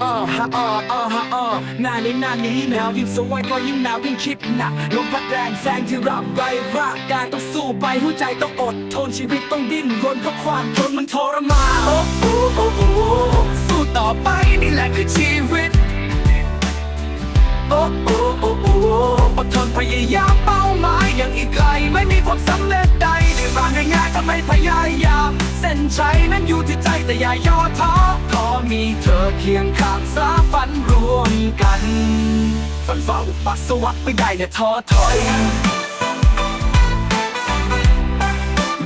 เออฮะออเออฮะเออหน้านี้หน้านี้หนาวยิ่งสวยก็ยิ่งหนาวยิ่งคิดหนักลมพัดแรงแซงที่รับไรร่างกายต้องสู้ไปหัวใจต้องอดทนชีวิตต้องดิ้นรนเพราะความทนมันทรมานโอ้โอ้โอ้โอ้สู้ต่อไปนี่แหละคือชีวิตโอ้โอ้โอ้โอ้อดทนพยายามเป้าหมายยังอีกไกลไม่ เส้นชัยนั้นอยู่ที่ใจแต่อย่าย่อท้อขอมีเธอเคียงข้างสาฝันรวมกัน ฝันฝ่าอุปสรรคไม่ได้เนี่ยท้อถอย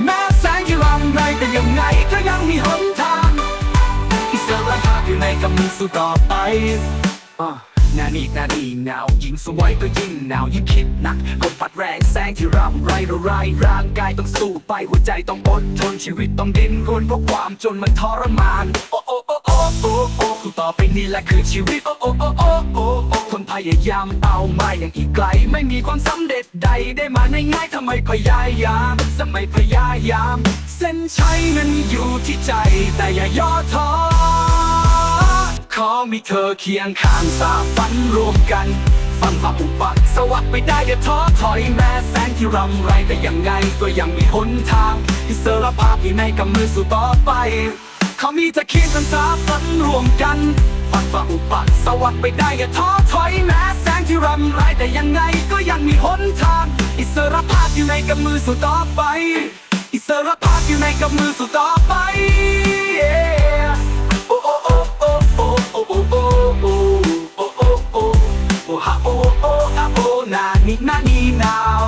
แม้แสงที่รำไรแต่ยังไงก็ยังมีหนทางอิสระภาพอยู่ในกำมือสู้ต่อไปอะห นานีนานี้หนาวยิ่งสวยก็ยิ่งหนาวยิ่งคิดหนักลมพัดแรงแสงที่รำไรราไรร่างกายต้องสู้ไปหัวใจต้องอดทนชีวิตต้องดิ้นรนเพราะความจนมันทรมาน โอ้โอ้โอ้โอ้โอ้โอ้สู้ต่อไปนี่แหละคือชีวิต โอ้โอ้โอ้โอ้โอ้โอ้คนพยายามเป้าหมายอย่างอีกไกล ไม่มีความสำเร็จใดได้มาง่ายๆทำไมพยายามทำไมพยายาม เส้นชัยนั้นอยู่ที่ใจแต่อย่าย่อท้อ อมีเธอเคียงข้างสาฝันรวมกัน ฟันฝ่าอุปสรรคไปได้อย่าท้อถอยแม้แสงที่รำไรแต่ยังไงก็ยังมีหนทางอิสรภาพอยู่ในกำมือสู่ต่อไปขอมีเธอเคียงข้างสาฝันรวมกันฟันฝ่าอุปสรรคไปได้อย่าท้อถอยแม้แสงที่รำไรแต่ยังไงก็ยังมีหนทางอิสรภาพอยู่ในกำมือสู่ต่อไป อิสรภาพอยู่ในกำมือสู่ต่อไป Yeah หน้านี้หน้านี้หนาว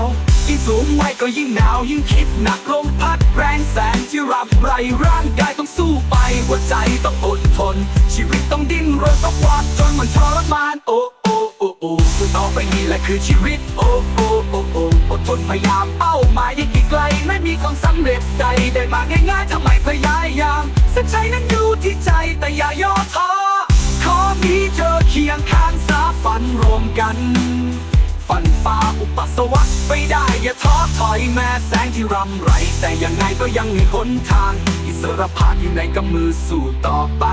ยิ่งสูงไว้ก็ยิ่งหนาวยิ่งคิดหนักลมพัดแรงแสงที่รับไรร่างกายต้องสู้ไปหัวใจต้องอดทน ชีวิตต้องดิ้นรนต้องวามจนมันทรมานโอ้โอ้โอ้โอ้ต่อไปนี่แหละคือชีวิตโอ้โอ้โอ้โอ้อดทนพยายามเป้าหมายยังอีกไกล ไม่มีความสำเร็จใดได้มาง่ายๆทำไมพยายามเส้นชัยนั้นอยู่ที่ใจแต่อย่าย่อท้อขอมีเธอเคียงข้างสาฝันรวมกัน ฟันฝ่าอุปสรรคไปได้อย่าท้อถอยแม้แสงที่รำไร แต่ยังไงก็ยังมีหนทาง อิสรภาพอยู่ในกำมือสู่ต่อไป